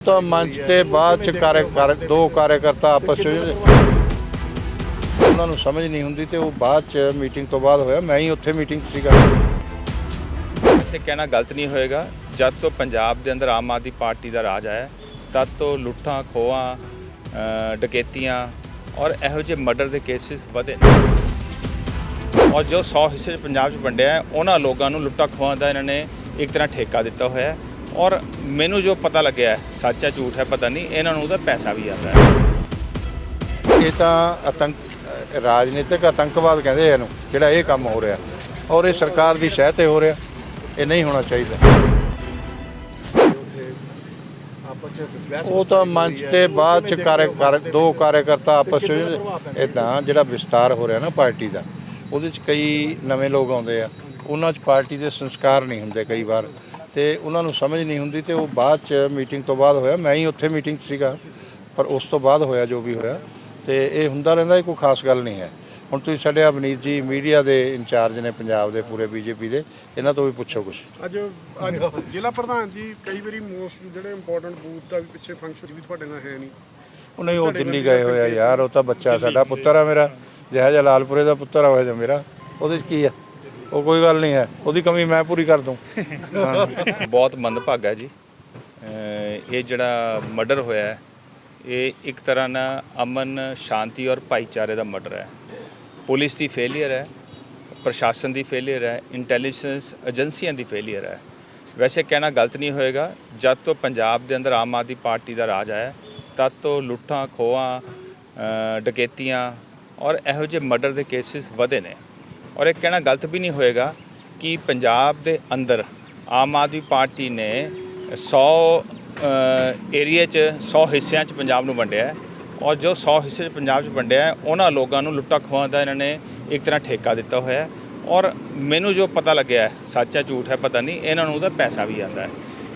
ਤਾਂ ਮੰਚ ਤੇ ਬਾਅਦ ਚ ਕਾਰਜ ਦੋ ਕਾਰਜਕਰਤਾ ਆਪਸ ਵਿੱਚ ਉਹਨਾਂ ਨੂੰ ਸਮਝ ਨਹੀਂ ਹੁੰਦੀ ਤੇ ਉਹ ਬਾਅਦ ਚ ਮੀਟਿੰਗ ਤੋਂ ਬਾਅਦ ਹੋਇਆ। ਮੈਂ ਹੀ ਉੱਥੇ ਮੀਟਿੰਗ ਸੀਗਾ। ਇਸੇ ਕਹਿਣਾ ਗਲਤ ਨਹੀਂ ਹੋਏਗਾ। ਜਦ ਤੋਂ ਪੰਜਾਬ ਦੇ ਅੰਦਰ ਆਮ ਆਦਮੀ ਪਾਰਟੀ ਦਾ ਰਾਜ ਆਇਆ ਤਦ ਤੋਂ ਲੁੱਟਾਂ ਖੋਹਾਂ ਅ, ਡਕੈਤੀਆਂ ਔਰ ਇਹੋ ਜਿਹੇ ਮਰਡਰ ਦੇ ਕੇਸਿਸ ਵਧੇ। ਔਰ ਜੋ 100 ਹਿੱਸੇ ਪੰਜਾਬ 'ਚ ਵੰਡਿਆ ਉਹਨਾਂ ਲੋਕਾਂ ਨੂੰ ਲੁੱਟਾਂ ਖੋਹਾਂ ਦਾ ਇਹਨਾਂ ਨੇ ਇੱਕ ਤਰ੍ਹਾਂ ਠੇਕਾ ਦਿੱਤਾ ਹੋਇਆ ਹੈ। ਔਰ ਮੈਨੂੰ ਜੋ ਪਤਾ ਲੱਗਿਆ, ਸੱਚ ਹੈ, ਝੂਠ ਹੈ, ਪਤਾ ਨਹੀਂ, ਇਹਨਾਂ ਨੂੰ ਉਹਦਾ ਪੈਸਾ ਵੀ ਆਉਂਦਾ ਹੈ। ਇਹ ਤਾਂ ਆਤੰਕ, ਰਾਜਨੀਤਿਕ ਆਤੰਕਵਾਦ ਕਹਿੰਦੇ ਇਹਨੂੰ, ਜਿਹੜਾ ਇਹ ਕੰਮ ਹੋ ਰਿਹਾ। ਔਰ ਇਹ ਸਰਕਾਰ ਦੀ ਸ਼ਹਿ ਤੇ ਹੋ ਰਿਹਾ, ਇਹ ਨਹੀਂ ਹੋਣਾ ਚਾਹੀਦਾ। ਉਹ ਤਾਂ ਮੰਚ ਤੇ ਬਾਅਦ ਚ ਕਾਰਜ ਦੋ ਕਾਰਜਕਰਤਾ ਆਪਸ ਵਿੱਚ ਇਦਾਂ ਜਿਹੜਾ ਵਿਸਤਾਰ ਹੋ ਰਿਹਾ ਨਾ ਪਾਰਟੀ ਦਾ, ਉਹਦੇ ਚ ਕਈ ਨਵੇਂ ਲੋਕ ਆਉਂਦੇ ਆ। ਉਹਨਾਂ ਚ ਪਾਰਟੀ ਦੇ ਸੰਸਕਾਰ ਨਹੀਂ ਹੁੰਦੇ ਕਈ ਵਾਰ। ਤੇ ਉਹਨਾਂ ਨੂੰ ਸਮਝ ਨਹੀਂ ਹੁੰਦੀ ਤੇ ਉਹ ਬਾਅਦ ਚ ਮੀਟਿੰਗ ਤੋਂ ਬਾਅਦ ਹੋਇਆ। ਮੈਂ ਹੀ ਉੱਥੇ ਮੀਟਿੰਗ 'ਚ ਸੀਗਾ ਪਰ ਉਸ ਤੋਂ ਬਾਅਦ ਹੋਇਆ ਜੋ ਵੀ ਹੋਇਆ। ਤੇ ਇਹ ਹੁੰਦਾ ਰਹਿੰਦਾ ਇਹ ਕੋਈ ਖਾਸ ਗੱਲ ਨਹੀਂ ਹੈ। ਹੁਣ ਤੁਸੀਂ ਸਾਡੇ ਅਵਨੀਤ ਜੀ ਮੀਡੀਆ ਦੇ ਇੰਚਾਰਜ ਨੇ ਪੰਜਾਬ ਦੇ ਪੂਰੇ ਬੀਜੇਪੀ ਦੇ ਇਹਨਾਂ ਤੋਂ ਵੀ ਪੁੱਛੋ ਕੁਝ ਅੱਜ ਅੱਜ ਜ਼ਿਲ੍ਹਾ ਪ੍ਰਧਾਨ ਜੀ ਕਈ ਵਾਰੀ ਮੋਸਟ ਜਿਹੜੇ ਇੰਪੋਰਟੈਂਟ ਬੂਥ ਦਾ ਵੀ ਪਿੱਛੇ ਫੰਕਸ਼ਨ ਵੀ ਤੁਹਾਡੇ ਨਾਲ ਹੈ ਨਹੀਂ। ਉਹ ਨਹੀਂ ਉਹ ਦਿੱਲੀ ਗਏ ਹੋਇਆ ਯਾਰ ਉਹ ਤਾਂ ਬੱਚਾ ਸਾਡਾ ਪੁੱਤਰ ਆ ਮੇਰਾ। ਜਿਹੜਾ ਜਿਹਾ ਲਾਲਪੁਰੇ ਦਾ ਪੁੱਤਰ ਆ ਉਹ ਜਿਹਾ ਮੇਰਾ। ਉਹਦੇ 'ਚ ਕੀ ਆ? ਉਹ ਕੋਈ ਗੱਲ ਨਹੀਂ ਹੈ। ਉਹਦੀ ਕਮੀ ਮੈਂ ਪੂਰੀ ਕਰ ਦੂੰ। ਬਹੁਤ ਮੰਦਭਾਗਾ ਹੈ ਜੀ। ਇਹ ਜਿਹੜਾ ਮਰਡਰ ਹੋਇਆ ਹੈ, ਇਹ ਇੱਕ ਤਰ੍ਹਾਂ ਨਾਲ ਅਮਨ, ਸ਼ਾਂਤੀ ਔਰ ਭਾਈਚਾਰੇ ਦਾ ਮਰਡਰ ਹੈ। ਪੁਲਿਸ ਦੀ ਫੇਲਿਅਰ ਹੈ, ਪ੍ਰਸ਼ਾਸਨ ਦੀ ਫੇਲਿਅਰ ਹੈ ਇੰਟੈਲੀਜੈਂਸ ਏਜੰਸੀਆਂ ਦੀ ਫੇਲਿਅਰ ਹੈ। ਵੈਸੇ ਕਹਿਣਾ ਗਲਤ ਨਹੀਂ ਹੋਏਗਾ, ਜਦ ਤੋਂ ਪੰਜਾਬ ਦੇ ਅੰਦਰ ਆਮ ਆਦਮੀ ਪਾਰਟੀ ਦਾ ਰਾਜ ਆਇਆ, ਤਦ ਤੋਂ ਲੁੱਟਾਂ, ਖੋਹਾਂ, ਅਹ ਡਕੈਤੀਆਂ ਔਰ ਇਹੋ ਜਿਹੇ ਮਰਡਰ ਦੇ ਕੇਸਿਸ ਵਧੇ ਨੇ। ਔਰ ਇਹ ਕਹਿਣਾ ਗਲਤ ਵੀ ਨਹੀਂ ਹੋਏਗਾ ਕਿ ਪੰਜਾਬ ਦੇ ਅੰਦਰ ਆਮ ਆਦਮੀ ਪਾਰਟੀ ਨੇ 100 ਏਰੀਆ 'ਚ 100 ਹਿੱਸਿਆਂ 'ਚ ਪੰਜਾਬ ਨੂੰ ਵੰਡਿਆ ਔਰ ਜੋ 100 ਹਿੱਸੇ 'ਚ ਪੰਜਾਬ 'ਚ ਵੰਡਿਆ ਉਹਨਾਂ ਲੋਕਾਂ ਨੂੰ ਲੁੱਟਾਂ ਖੋਹਾਂ ਦਾ ਇਹਨਾਂ ਨੇ ਇੱਕ ਤਰ੍ਹਾਂ ਠੇਕਾ ਦਿੱਤਾ ਹੋਇਆ ਔਰ ਮੈਨੂੰ ਜੋ ਪਤਾ ਲੱਗਿਆ ਸੱਚ ਹੈ, ਝੂਠ ਹੈ, ਪਤਾ ਨਹੀਂ, ਇਹਨਾਂ ਨੂੰ ਉਹਦਾ ਪੈਸਾ ਵੀ ਆਉਂਦਾ ਹੈ।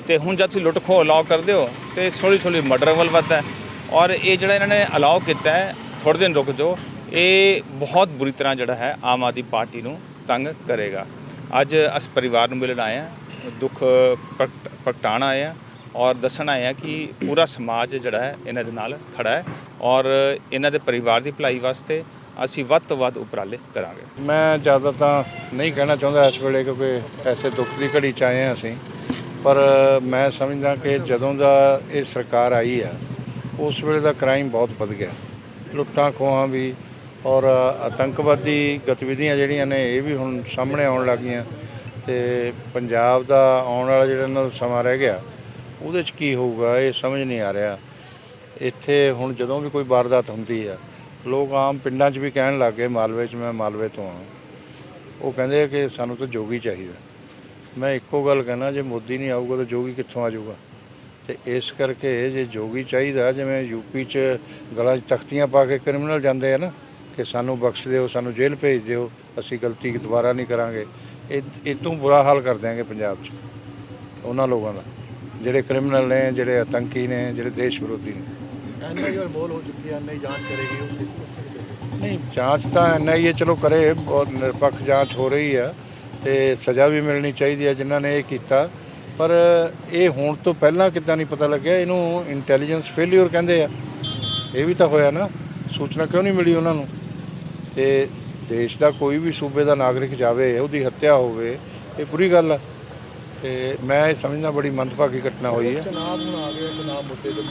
ਤੇ ਹੁਣ ਜਦ ਤੁਸੀਂ ਲੁੱਟ ਖੋਹ ਅਲਾਉ ਕਰਦੇ ਹੋ ਤੇ ਸੋਲੀ ਸੋਲੀ ਮਰਡਰ ਵੱਲ ਵੱਧਦਾ ਔਰ ਇਹ ਜਿਹੜਾ ਇਹਨਾਂ ਨੇ ਅਲਾਉ ਕੀਤਾ ਹੈ ਥੋੜੇ ਦਿਨ ਰੁਕ ਜਾਓ ਇਹ ਬਹੁਤ ਬੁਰੀ ਤਰ੍ਹਾਂ ਜਿਹੜਾ ਹੈ ਆਮ ਆਦਮੀ ਪਾਰਟੀ ਨੂੰ ਤੰਗ ਕਰੇਗਾ। ਅੱਜ ਅਸ ਪਰਿਵਾਰ ਨੂੰ ਮਿਲਣ ਆਏ ਹਾਂ, ਦੁੱਖ ਪ੍ਰਗਟ- ਪ੍ਰਗਟਾਉਣ ਆਏ ਹਾਂ ਔਰ ਦੱਸਣ ਆਏ ਹਾਂ ਕਿ ਪੂਰਾ ਸਮਾਜ ਜਿਹੜਾ ਹੈ ਇਹਨਾਂ ਦੇ ਨਾਲ ਖੜਾ ਹੈ ਔਰ ਇਹਨਾਂ ਦੇ ਪਰਿਵਾਰ ਦੀ ਭਲਾਈ ਵਾਸਤੇ ਅਸੀਂ ਵੱਧ ਤੋਂ ਵੱਧ ਉਪਰਾਲੇ ਕਰਾਂਗੇ। ਮੈਂ ਜ਼ਿਆਦਾ ਤਾਂ ਨਹੀਂ ਕਹਿਣਾ ਚਾਹੁੰਦਾ ਇਸ ਵੇਲੇ ਕਿਉਂਕਿ ਐਸੇ ਦੁੱਖ ਦੀ ਘੜੀ ਚ ਆਏ ਹਾਂ ਅਸੀਂ, ਪਰ ਮੈਂ ਸਮਝਦਾ ਕਿ ਜਦੋਂ ਦਾ ਇਹ ਸਰਕਾਰ ਆਈ ਆ ਉਸ ਵੇਲੇ ਦਾ ਕ੍ਰਾਈਮ ਬਹੁਤ ਵੱਧ ਗਿਆ। ਲੁੱਟਾਂ ਖੋਹਾਂ ਵੀ ਔਰ ਆਤੰਕਵਾਦੀ ਗਤੀਵਿਧੀਆਂ ਜਿਹੜੀਆਂ ਨੇ, ਇਹ ਵੀ ਹੁਣ ਸਾਹਮਣੇ ਆਉਣ ਲੱਗੀਆਂ। ਤੇ ਪੰਜਾਬ ਦਾ ਆਉਣ ਵਾਲਾ ਜਿਹੜਾ ਇਹਨਾਂ ਦਾ ਸਮਾਂ ਰਹਿ ਗਿਆ, ਉਹਦੇ ਚ ਕੀ ਹੋਊਗਾ, ਇਹ ਸਮਝ ਨਹੀਂ ਆ ਰਿਹਾ। ਇੱਥੇ ਹੁਣ ਜਦੋਂ ਵੀ ਕੋਈ ਵਾਰਦਾਤ ਹੁੰਦੀ ਆ, ਲੋਕ ਆਮ ਪਿੰਡਾਂ 'ਚ ਵੀ ਕਹਿਣ ਲੱਗ ਗਏ, ਮਾਲਵੇ 'ਚ ਮੈਂ ਮਾਲਵੇ ਤੋਂ ਆ ਉਹ ਕਹਿੰਦੇ ਆ ਕਿ ਸਾਨੂੰ ਤਾਂ ਜੋਗੀ ਚਾਹੀਦਾ। ਮੈਂ ਇੱਕੋ ਗੱਲ ਕਹਿਣਾ, ਜੇ ਮੋਦੀ ਨਹੀਂ ਆਊਗਾ ਤਾਂ ਜੋਗੀ ਕਿੱਥੋਂ ਆ ਜਾਊਗਾ? ਤੇ ਇਸ ਕਰਕੇ ਜੇ ਜੋਗੀ ਚਾਹੀਦਾ, ਜਿਵੇਂ ਯੂਪੀ 'ਚ ਗਲਾਂ 'ਚ ਤਖਤੀਆਂ ਪਾ ਕੇ ਕ੍ਰਿਮੀਨਲ ਜਾਂਦੇ ਆ ਨਾ ਕਿ ਸਾਨੂੰ ਬਖਸ਼ ਦਿਓ ਸਾਨੂੰ ਜੇਲ੍ਹ ਭੇਜ ਦਿਓ ਅਸੀਂ ਗਲਤੀ ਦੁਬਾਰਾ ਨਹੀਂ ਕਰਾਂਗੇ। ਇਹ ਇਹ ਤੋਂ ਬੁਰਾ ਹਾਲ ਕਰ ਦਿਆਂਗੇ ਪੰਜਾਬ 'ਚ ਉਹਨਾਂ ਲੋਕਾਂ ਦਾ ਜਿਹੜੇ ਕ੍ਰਿਮੀਨਲ ਨੇ ਜਿਹੜੇ ਆਤੰਕੀ ਨੇ ਜਿਹੜੇ ਦੇਸ਼ ਵਿਰੋਧੀ ਨੇ। ਐਨਆਈ ਔਰ ਮੋਲ ਹੋ ਚੁੱਕੀ ਹੈ ਐਨਆਈ ਜਾਂਚ ਕਰੇਗੀ ਉਹ ਕਿਸ ਤਰ੍ਹਾਂ ਨਹੀਂ ਜਾਂਚ ਤਾਂ ਐਨਆਈਏ ਚਲੋ ਕਰੇ ਬਹੁਤ ਨਿਰਪੱਖ ਜਾਂਚ ਹੋ ਰਹੀ ਆ ਤੇ ਸਜ਼ਾ ਵੀ ਮਿਲਣੀ ਚਾਹੀਦੀ ਹੈ ਜਿਨ੍ਹਾਂ ਨੇ ਇਹ ਕੀਤਾ। ਪਰ ਇਹ ਹੋਣ ਤੋਂ ਪਹਿਲਾਂ ਕਿੱਦਾਂ ਨਹੀਂ ਪਤਾ ਲੱਗਿਆ ਇਹਨੂੰ ਇੰਟੈਲੀਜੈਂਸ ਫੇਲਿਅਰ ਕਹਿੰਦੇ ਆ। ਇਹ ਵੀ ਤਾਂ ਹੋਇਆ ਨਾ ਸੂਚਨਾ ਕਿਉਂ ਨਹੀਂ ਮਿਲੀ ਉਹਨਾਂ ਨੂੰ? ਤੇ ਦੇਸ਼ ਦਾ ਕੋਈ ਵੀ ਸੂਬੇ ਦਾ ਨਾਗਰਿਕ ਜਾਵੇ ਉਹਦੀ ਹੱਤਿਆ ਹੋਵੇ ਇਹ ਬੁਰੀ ਗੱਲ ਆ। ਤੇ ਮੈਂ ਇਹ ਸਮਝਦਾ ਬੜੀ ਮੰਦਭਾਗੀ ਘਟਨਾ ਹੋਈ ਹੈ। ਚੁਣਾਵ ਹੁਣ ਆ ਗਿਆ ਚੁਣਾਵ ਮੁੱਦੇ ਦੇ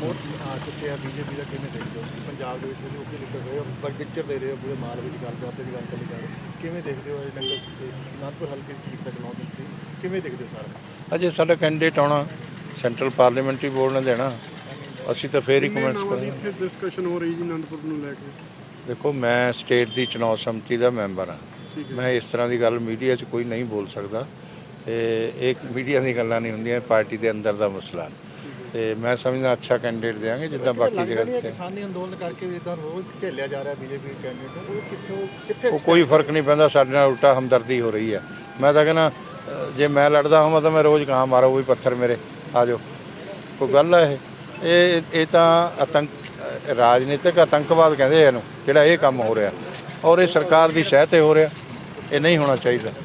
ਮੋਟ ਆ ਚੁੱਕੇ ਆ ਬੀਜੇਪੀ ਦਾ ਕਿਵੇਂ ਦੇਖਦੇ ਹੋ? ਪੰਜਾਬ ਦੇ ਵਿੱਚ ਤੁਸੀਂ ਉੱਥੇ ਨਿਕਲ ਰਹੇ ਹੋ ਪਰ ਪਿਕਚਰ ਦੇ ਰਹੇ ਹੋ ਪੂਰੇ ਮਾਲ ਵਿੱਚ ਗੱਲ ਕਰਦੇ ਦੀ ਗੱਲ ਕਰੀ ਜਾ ਰਹੇ ਹੋ। ਕਿਵੇਂ ਦੇਖਦੇ ਹੋ ਇਹ ਨੰਗਲ ਨਾਨਪੁਰ ਹਲਕੇ ਦੀ ਸੀਟ ਤੱਕ ਨੌ ਦਿੱਤੀ ਕਿਵੇਂ ਦੇਖਦੇ ਹੋ ਸਾਰਾ? ਅਜੇ ਸਾਡਾ ਕੈਂਡੀਡੇਟ ਆਉਣਾ ਸੈਂਟਰਲ ਪਾਰਲੀਮੈਂਟਰੀ ਬੋਰਡ ਨੇ ਦੇਣਾ। ਅਸੀਂ ਤਾਂ ਫੇਰ ਹੀ ਕਮੈਂਟਸ ਕਰਾਂਗੇ। ਇੱਥੇ ਡਿਸਕਸ਼ਨ ਹੋ ਰਹੀ ਜੀ ਅਨੰਦਪੁਰ ਨੂੰ ਲੈ ਕੇ? ਦੇਖੋ ਮੈਂ ਸਟੇਟ ਦੀ ਚੁਣਾਵ ਸਮਿਤੀ ਦਾ ਮੈਂਬਰ ਹਾਂ। ਮੈਂ ਇਸ ਤਰ੍ਹਾਂ ਦੀ ਗੱਲ ਮੀਡੀਆ 'ਚ ਕੋਈ ਨਹੀਂ ਬੋਲ ਸਕਦਾ। ਤੇ ਇਹ ਮੀਡੀਆ ਦੀ ਗੱਲਾਂ ਨਹੀਂ ਹੁੰਦੀਆਂ ਪਾਰਟੀ ਦੇ ਅੰਦਰ ਦਾ ਮਸਲਾ। ਤੇ ਮੈਂ ਸਮਝਦਾ ਅੱਛਾ ਕੈਂਡੀਡੇਟ ਦੇਵਾਂਗੇ ਜਿੱਦਾਂ ਬਾਕੀ ਜਗ੍ਹਾ ਤੇ। ਕਿਸਾਨੀ ਅੰਦੋਲਨ ਕਰਕੇ ਵੀ ਇਦਾਂ ਰੋਜ਼ ਝੇਲਿਆ ਜਾ ਰਿਹਾ ਬੀਜੇਪੀ ਕੈਂਡੀਡੇਟ ਉਹ ਕਿੱਥੋਂ ਕਿੱਥੇ ਉਹ ਕੋਈ ਫ਼ਰਕ ਨਹੀਂ ਪੈਂਦਾ ਸਾਡੇ ਨਾਲ ਉਲਟਾ ਹਮਦਰਦੀ ਹੋ ਰਹੀ ਹੈ ਮੈਂ ਤਾਂ ਕਹਿੰਦਾ ਜੇ ਮੈਂ ਲੜਦਾ ਹਾਂ ਤਾਂ ਮੈਂ ਰੋਜ਼ ਕਹਾਂ ਮਾਰੋ ਕੋਈ ਪੱਥਰ ਮੇਰੇ ਆ ਜਾਓ। ਕੋਈ ਗੱਲ ਹੈ ਇਹ ਇਹ ਤਾਂ ਆਤੰਕ ਰਾਜਨੀਤਿਕ ਆਤੰਕਵਾਦ ਕਹਿੰਦੇ ਇਹਨੂੰ, ਜਿਹੜਾ ਇਹ ਕੰਮ ਹੋ ਰਿਹਾ। ਔਰ ਇਹ ਸਰਕਾਰ ਦੀ ਸ਼ਹਿ ਤੇ ਹੋ ਰਿਹਾ, ਇਹ ਨਹੀਂ ਹੋਣਾ ਚਾਹੀਦਾ।